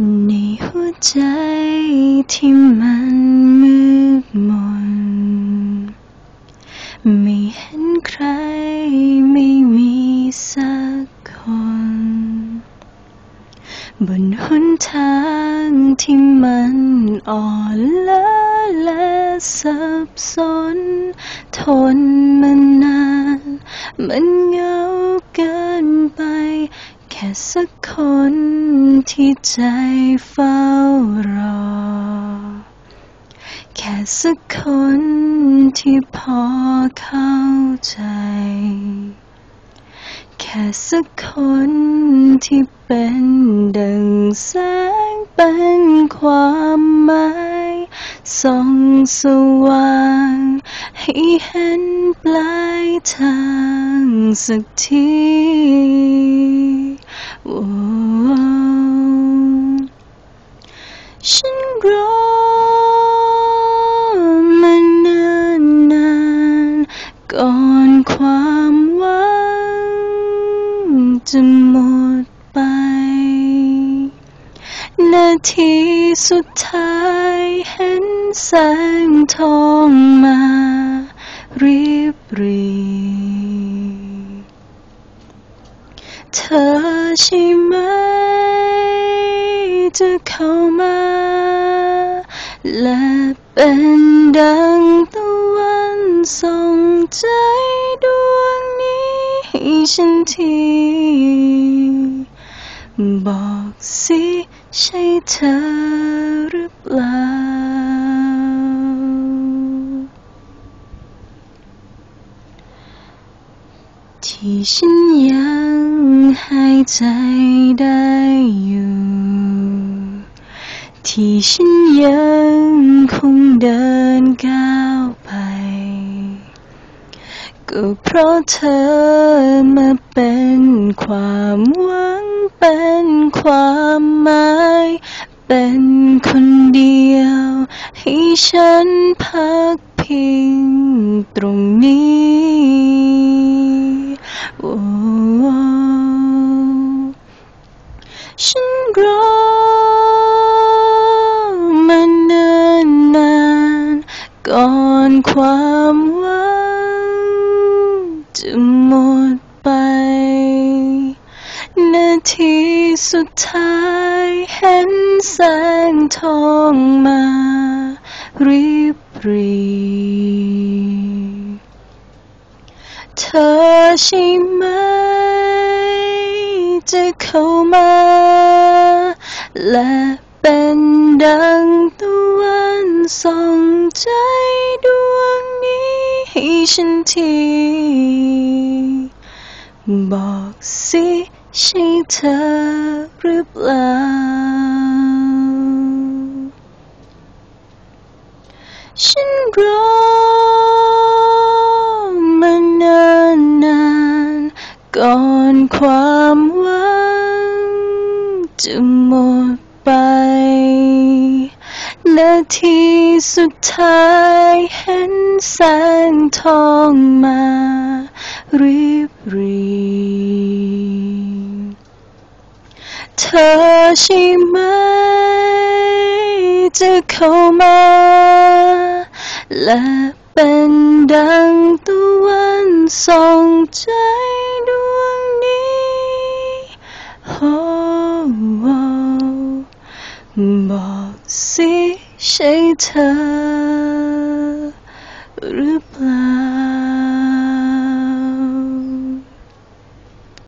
ในหัวใจที่มันมืดมน ไม่เห็นใครไม่มีสักคน บนหนทางที่มันอ่อนล้าและสับสน ทนมานาน มันเหงาเกินไป แค่สัก ที่ใจเฝ้ารอ แค่สักคนที่พอเข้าใจ แค่สักคนที่เป็นดังแสงเป็นความหมายส่องสว่างให้เห็นปลายทางสักทีอ้ฉัน รอมานานนานๆก่อนความหวังจะหมดไป นาทีสุดท้ายเห็นแสงทองมารีบรีเธอใช่ไหม จะเข้ามา และเป็นดังตะวันส่องใจดวงนี้ให้ฉันทีบอกสิใช่เธอหรือเปล่า ที่ฉันยังหายใจได้อยู่ ที่ฉันยังคงเดินก้าวไป ก็เพราะเธอมาเป็นความหวัง เป็นความหมาย เป็นคนเดียว ให้ฉันพักพิงตรงนี้ ความหวังจะหมดไป นาทีสุดท้ายเห็นแสงทองมา รีบรีเธอใช่ไหมจะเข้ามา และเป็นดังตะวัน ส่องใจดวงนี้ให้ฉันที บอกสิใช่เธอหรือเปล่า ฉันรอมานานนานก่อนความหวังจะหมด นาทีสุดท้ายเห็นแสงทองมารีบรีเธอใช่ไหมจะเข้ามา และเป็นดังตะวันส่องใจด เธอหรือเปล่า